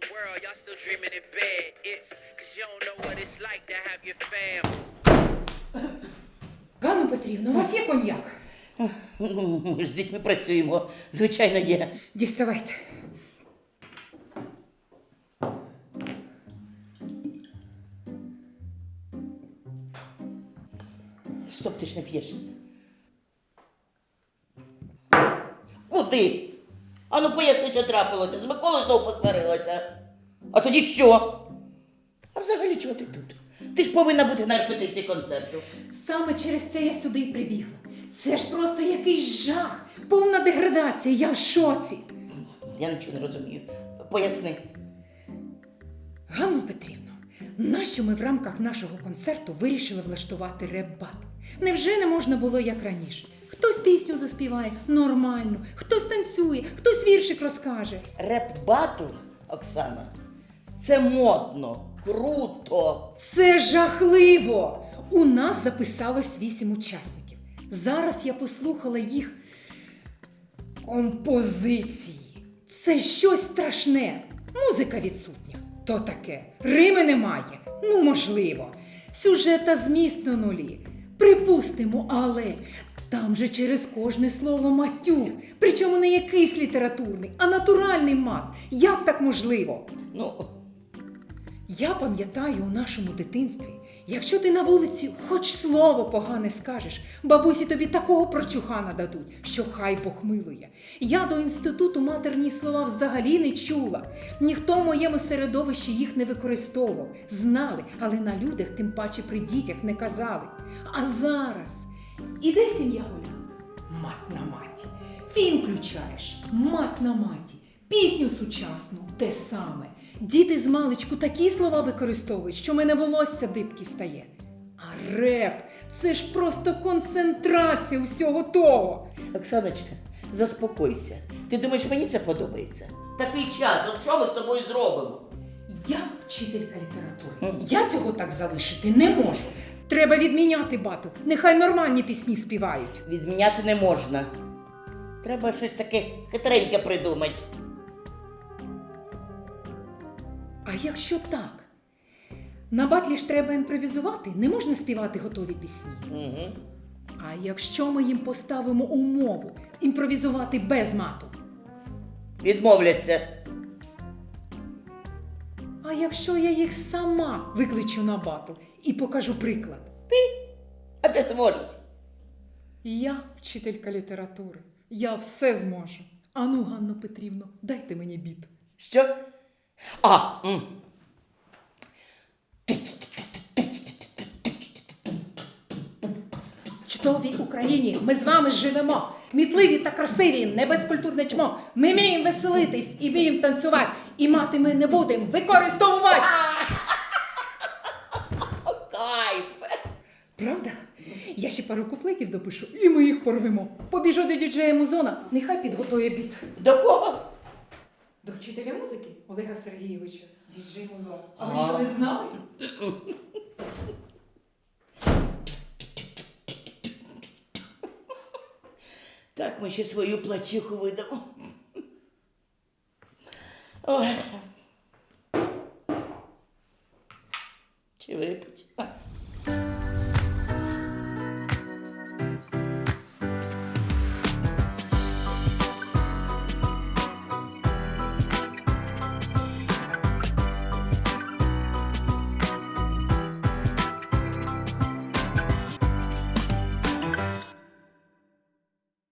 the world, y'all still dreaming in bed. It's cause you don't know what it's like to have your fam. Ганна Петрівна, у вас є коньяк? Ну, Ми ж з дітьми працюємо. Звичайно, є. Діставайте. Стоп, ти ж не п'єш. Куди? Ану поясни, що трапилося. З Миколою знову посварилася. А тоді що? А взагалі чого ти тут? Ти ж повинна бути на репетиції концерту. Саме через це я сюди і прибігла. Це ж просто якийсь жах, повна деградація, я в шоці. Я нічого не розумію. Поясни. Ганно Петрівно, нащо ми в рамках нашого концерту вирішили влаштувати реп-бат? Невже не можна було як раніше? Хтось пісню заспіває нормально, хтось танцює, хтось віршик розкаже. Реп-батл, Оксана, це модно, круто. Це жахливо! У нас записалось вісім учасників. Зараз я послухала їх композиції. Це щось страшне. Музика відсутня. То таке. Рими немає. Ну, можливо. Сюжет та зміст на нулі. Припустимо, але там же через кожне слово матюк. Причому не якийсь літературний, а натуральний мат. Як так можливо? Ну, Я пам'ятаю у нашому дитинстві, якщо ти на вулиці хоч слово погане скажеш, бабусі тобі такого прочухана дадуть, що хай Бог милує. Я до інституту матерні слова взагалі не чула. Ніхто в моєму середовищі їх не використовував. Знали, але на людях, тим паче при дітях не казали. А зараз іде сім'я гуля. Мат на маті. Фін включаєш, мат на маті. Пісню сучасну те саме. Діти з маличку такі слова використовують, що мене волосся дибки стає. А реп це ж просто концентрація усього того. Оксаночка, заспокойся. Ти думаєш, мені це подобається? Такий час, от що ми з тобою зробимо? Я вчителька літератури. Я цього так залишити не можу. Треба відміняти батл. Нехай нормальні пісні співають. Відміняти не можна. Треба щось таке хитреньке придумати. А якщо так? На батлі ж треба імпровізувати, не можна співати готові пісні. Угу. А якщо ми їм поставимо умову імпровізувати без мату? Відмовляться. А якщо я їх сама викличу на батл і покажу приклад? Ти? А ти зможеш. Я вчителька літератури. Я все зможу. Ану, Ганно Петрівно, дайте мені біт. Що? А, м. В чудовій Україні ми з вами живемо. Кмітливі та красиві, не безкультурне чмо. Ми вміємо веселитись і вміємо танцювати. І мати ми не будемо використовувати. Кайф. Правда? Я ще пару куплетів допишу, і ми їх порвемо. Побіжу до діджея Музона, нехай підготує біт. До кого? До вчителя музики Олега Сергійовича, діджей Музон. А ви що не знали? Так, ми ще свою платюху видамо. Ой.